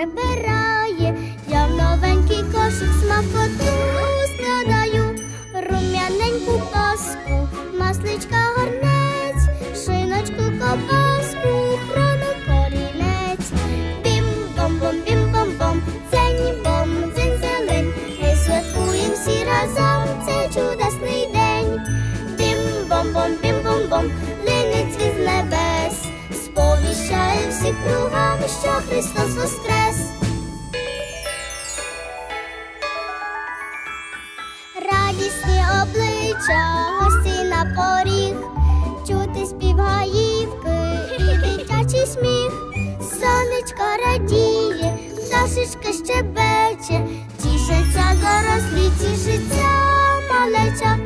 прибирає, я в новенький кошик смакоту складаю, рум'яненьку паску, масличка що Христос воскрес. Радісні обличчя, гості на поріг, чути спів гаївки і дитячий сміх. Сонечко радіє, пташечка щебече, тішиться дорослі, тішиться малеча,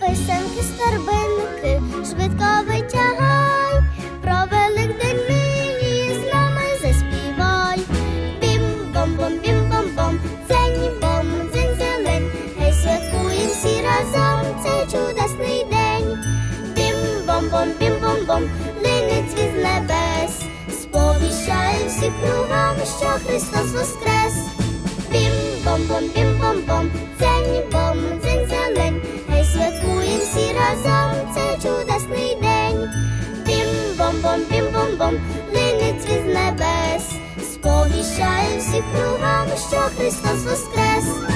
писанки старбинки, швидко витягай, що Христос воскрес. Бім-бом-бом, бім-бом-бом, дзень-бом, дзень зелень, Гей, святкуєм всі разом цей чудесний день. Бім-бом-бом, бім-бом-бом, линить від небес, сповіщає всіх кругом, що Христос воскрес.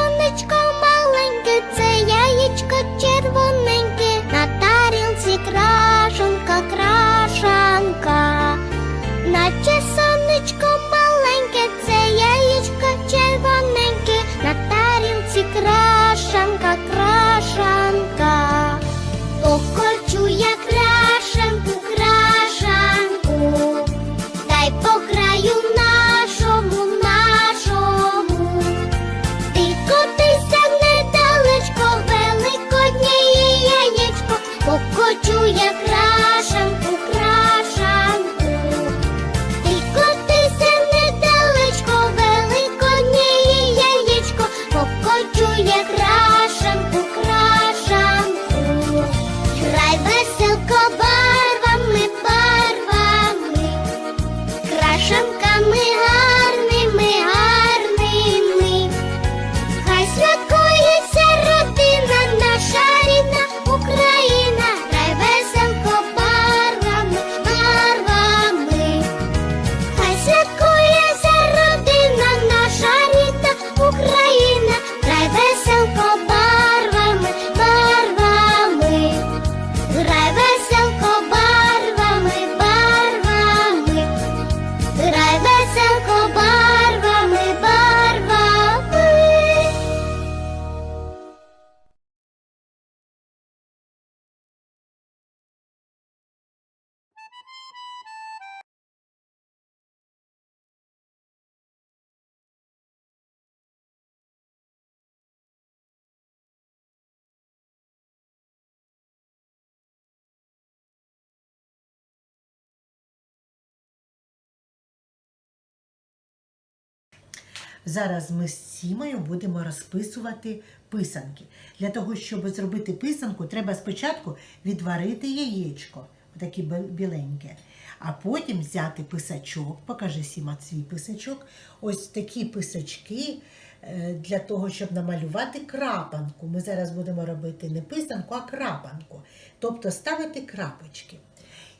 Зараз ми з Сімою будемо розписувати писанки. Для того, щоб зробити писанку, треба спочатку відварити яєчко, таке біленьке, а потім взяти писачок, покажи Сіма свій писачок. Ось такі писачки е, для того, щоб намалювати крапанку. Ми зараз будемо робити не писанку, а крапанку. Тобто ставити крапочки.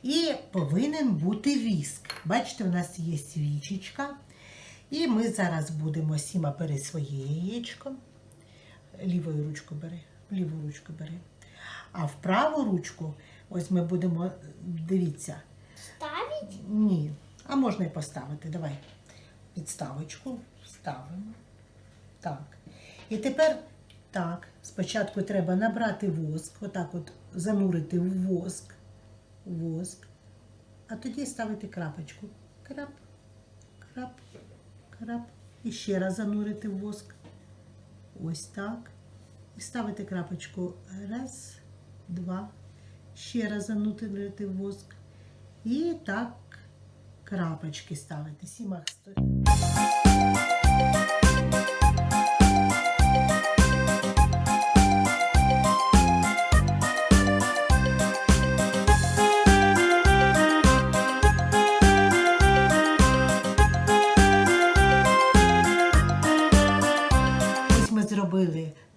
І повинен бути віск. Бачите, у нас є свічечка. І ми зараз будемо сіма бери своє яєчко. Лівою ручку бери, ліву ручку бери. А в праву ручку, ось ми будемо, дивіться, Ставить? ні. А можна і поставити. Давай. Підставочку ставимо. Так. І тепер так. Спочатку треба набрати воск, отак от занурити в воск. Воск. А тоді ставити крапочку. крап, крап, крап. І ще раз занурити в воск. Ось так. І ставити крапочку. Раз, два. Ще раз занурити в воск. І так крапочки ставити. Сімах сторін.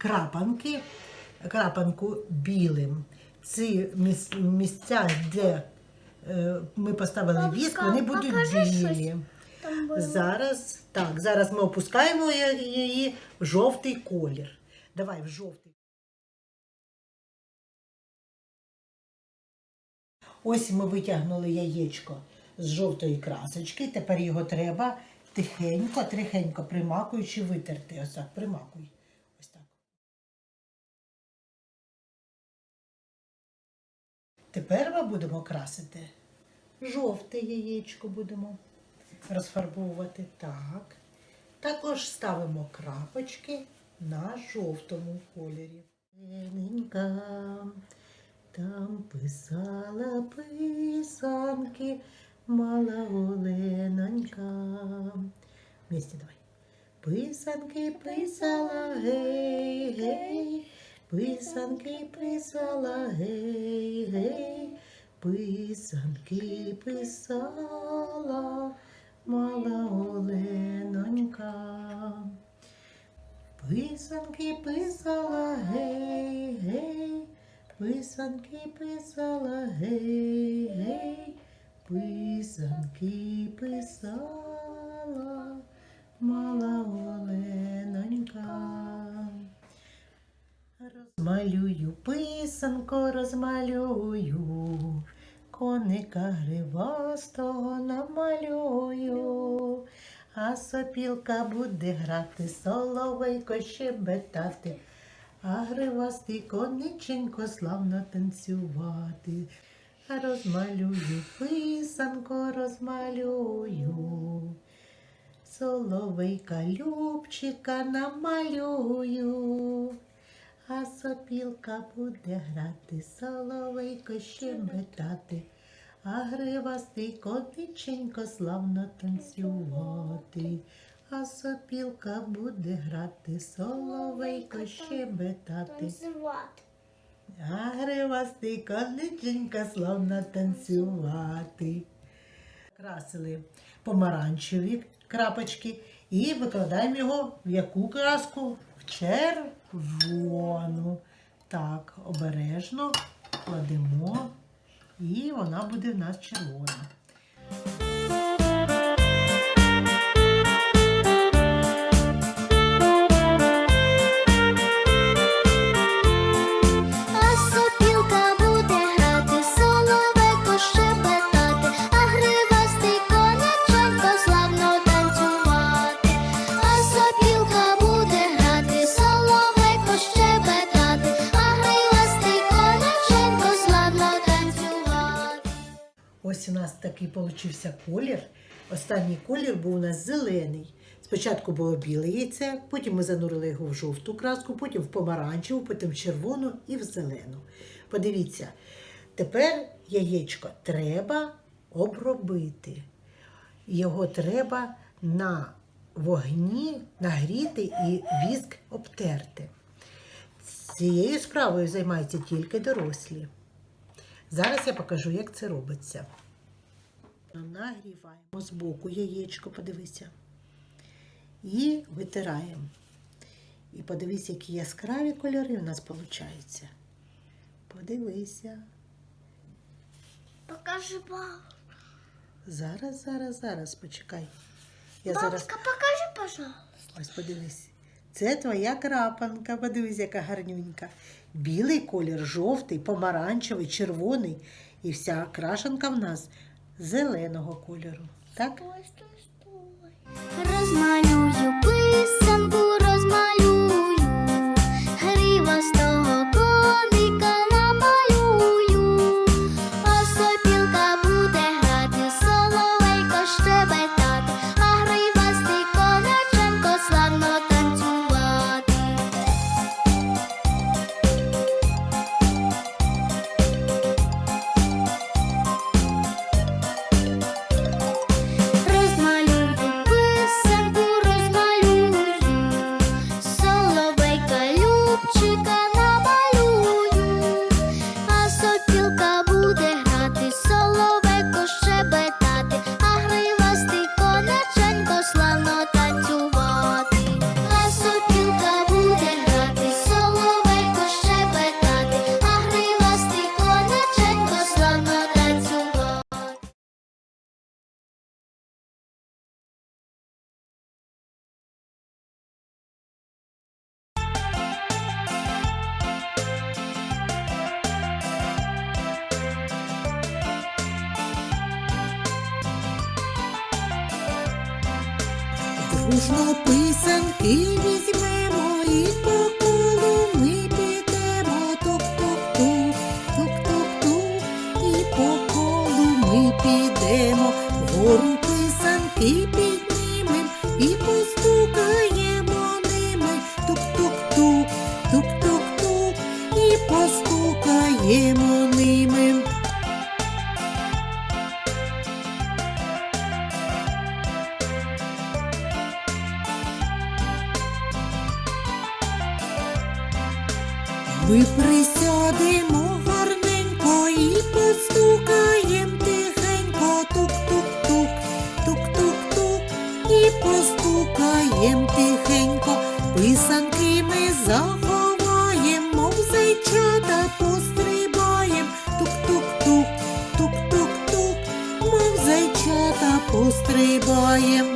Крапанки, крапанку білим. Ці місця, де е, ми поставили віск, вони будуть білі. Зараз, так, зараз ми опускаємо її в жовтий колір. Давай в жовтий. Ось ми витягнули яєчко з жовтої красочки. Тепер його треба тихенько, трихенько примакуючи витерти. Ось так, примакуй. Тепер ми будемо красити жовте яєчко будемо розфарбовувати. Так. Також ставимо крапочки на жовтому кольорі. Там писала писанки, мала Оленонька. Вместе давай. Писанки писала, гей, гей, писанки писала, гей, гей, писанки писала, мала Оленонька. Писанки писала, гей, гей, писанки писала, гей, гей, писанки писала, мала Оленонька. Розмалюю писанку, розмалюю, коника гривастого намалюю, а сопілка буде грати, соловейко щебетати, а гривастий кониченько славно танцювати. Розмалюю писанку, розмалюю. Соловейка Любчика намалюю, а сопілка буде грати, соловейко щебетати, а гривастий котиченько славно танцювати, а сопілка буде грати, соловейко щебетати. А гривастий кониченька славно танцювати. Красили помаранчеві крапочки і викладаємо його в яку краску? Червону. Так, обережно кладемо, і вона буде в нас червона. Получився колір. Останній колір був у нас зелений. Спочатку було біле яйце, потім ми занурили його в жовту краску, потім в помаранчеву, потім в червону і в зелену. Подивіться, тепер яєчко треба обробити. Його треба на вогні нагріти і віск обтерти. Цією справою займаються тільки дорослі. Зараз я покажу, як це робиться. Нагріваємо з боку яєчко, подивися. І витираємо. І подивись, які яскраві кольори у нас виходять. Подивися. Покажи бабушка. Зараз, зараз, зараз, почекай. Я зараз покажи, пожалуйста. ось подивись. Це твоя крапанка, подивись, яка гарнюнька. Білий колір, жовтий, помаранчевий, червоний. І вся крашенка в нас зеленого кольору. Так? Розмалюю писанку, дружно писанки візьмемо і по колу ми підемо. Тук-тук-тук, тук-тук-тук, і по колу ми підемо. Вгору писанки піднімем і постукаємо ними. Тук-тук-тук, тук-тук-тук, і постукаємо Ми присядемо гарненько і постукаєм тихенько, тук-тук-тук, тук-тук-тук, і постукаєм тихенько, писанки ми заховаєм, мов зайчата пострибаєм, тук-тук-тук, тук-тук-тук, мов зайчата пострибаєм.